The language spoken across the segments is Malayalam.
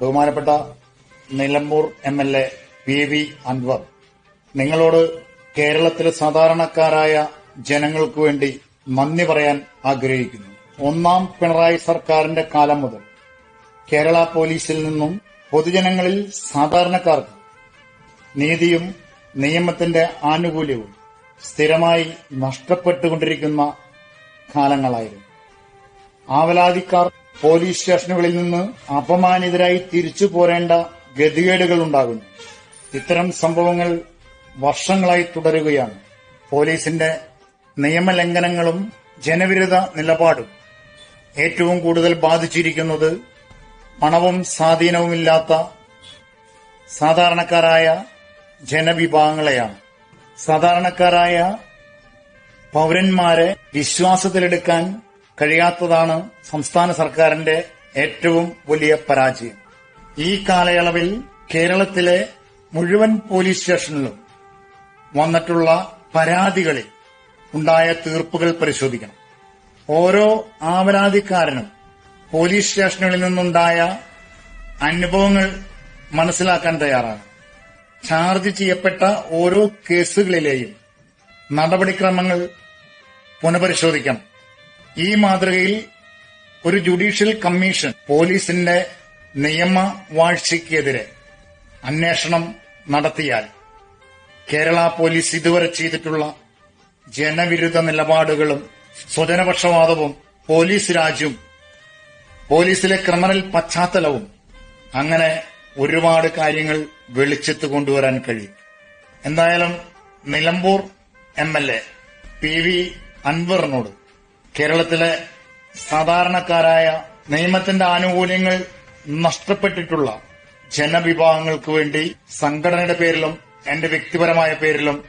ബഹുമാനപ്പെട്ട Nilambur M L A P V Anvar നിങ്ങളോട് കേരളത്തിലെ സാധാരണക്കാരായ ജനങ്ങൾക്കു വേണ്ടി നന്ദി പറയാൻ ആഗ്രഹിക്കുന്നു. ഒന്നാം പിണറായി സർക്കാരിന്റെ കാലം മുതൽ കേരള പോലീസിൽ നിന്നും പൊതുജനങ്ങളിൽ സാധാരണക്കാർക്ക് നീതിയും നിയമത്തിന്റെ ആനുകൂല്യവും സ്ഥിരമായി നഷ്ടപ്പെട്ടുകൊണ്ടിരിക്കുന്ന കാലങ്ങളായിരുന്നു. ആവലാതിക്കാർ പോലീസ് സ്റ്റേഷനുകളിൽ നിന്ന് അപമാനിതരായി തിരിച്ചു പോരേണ്ട ഗതികേടുകൾ ഉണ്ടാകുന്നു ഇത്തരം സംഭവങ്ങൾ വർഷങ്ങളായി തുടരുകയാണ്. പോലീസിന്റെ നിയമലംഘനങ്ങളും ജനവിരുദ്ധ നിലപാടും ഏറ്റവും കൂടുതൽ ബാധിച്ചിരിക്കുന്നത് പണവും സ്വാധീനവുമില്ലാത്ത സാധാരണക്കാരായ ജനവിഭാഗങ്ങളെയാണ്. സാധാരണക്കാരായ പൗരന്മാരെ വിശ്വാസത്തിലെടുക്കാൻ കഴിയാത്തതാണ് സംസ്ഥാന സർക്കാരിന്റെ ഏറ്റവും വലിയ പരാജയം. ഈ കാലയളവിൽ കേരളത്തിലെ മുഴുവൻ പോലീസ് സ്റ്റേഷനിലും വന്നിട്ടുള്ള പരാതികളിൽ ഉണ്ടായ തീർപ്പുകൾ പരിശോധിക്കണം. ഓരോ ആപരാധിക്കാരനും പോലീസ് സ്റ്റേഷനുകളിൽ നിന്നുണ്ടായ അനുഭവങ്ങൾ മനസ്സിലാക്കാൻ തയ്യാറാണ്. ചാർജ് ചെയ്യപ്പെട്ട ഓരോ കേസുകളിലെയും നടപടിക്രമങ്ങൾ പുനഃപരിശോധിക്കണം. ഈ മാതൃകയിൽ ഒരു ജുഡീഷ്യൽ കമ്മീഷൻ പോലീസിന്റെ നിയമവാഴ്ചയ്ക്കെതിരെ അന്വേഷണം നടത്തിയാൽ കേരള പോലീസ് ഇതുവരെ ചെയ്തിട്ടുള്ള ജനവിരുദ്ധ നിലപാടുകളും സ്വജനപക്ഷപാതവും പോലീസ് രാജ്യവും പോലീസിലെ ക്രിമിനൽ പശ്ചാത്തലവും അങ്ങനെ ഒരുപാട് കാര്യങ്ങൾ വെളിച്ചത്ത് കൊണ്ടുവരാൻ കഴിയും. എന്തായാലും Nilambur M L A P V അൻവറിനോട് കേരളത്തിലെ സാധാരണക്കാരായ നിയമത്തിന്റെ ആനുകൂല്യങ്ങൾ നഷ്ടപ്പെട്ടിട്ടുള്ള ജനവിഭാഗങ്ങൾക്ക് വേണ്ടി സംഘടനയുടെ പേരിലും എന്റെ വ്യക്തിപരമായ പേരിലും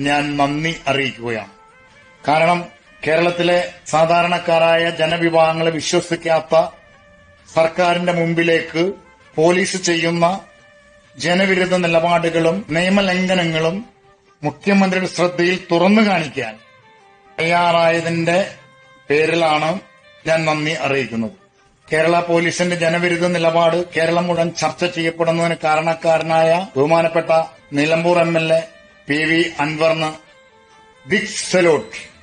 ഞാൻ നന്ദി അറിയിക്കുകയാണ്. കാരണം കേരളത്തിലെ സാധാരണക്കാരായ ജനവിഭാഗങ്ങളെ വിശ്വസിക്കാത്ത സർക്കാരിന്റെ മുമ്പിലേക്ക് പോലീസ് ചെയ്യുന്ന ജനവിരുദ്ധ നിലപാടുകളും നിയമലംഘനങ്ങളും മുഖ്യമന്ത്രിയുടെ ശ്രദ്ധയിൽ തുറന്നു കാണിക്കാൻ തയ്യാറായതിന്റെ പേരിലാണ് ഞാൻ നന്ദി അറിയിക്കുന്നത്. കേരള പോലീസിന്റെ ജനവിരുദ്ധ നിലപാട് കേരളം മുഴുവൻ ചർച്ച ചെയ്യപ്പെടുന്നതിന് കാരണക്കാരനായ ബഹുമാനപ്പെട്ട Nilambur M L A P V അൻവറിന് ബിഗ് സല്യൂട്ട്.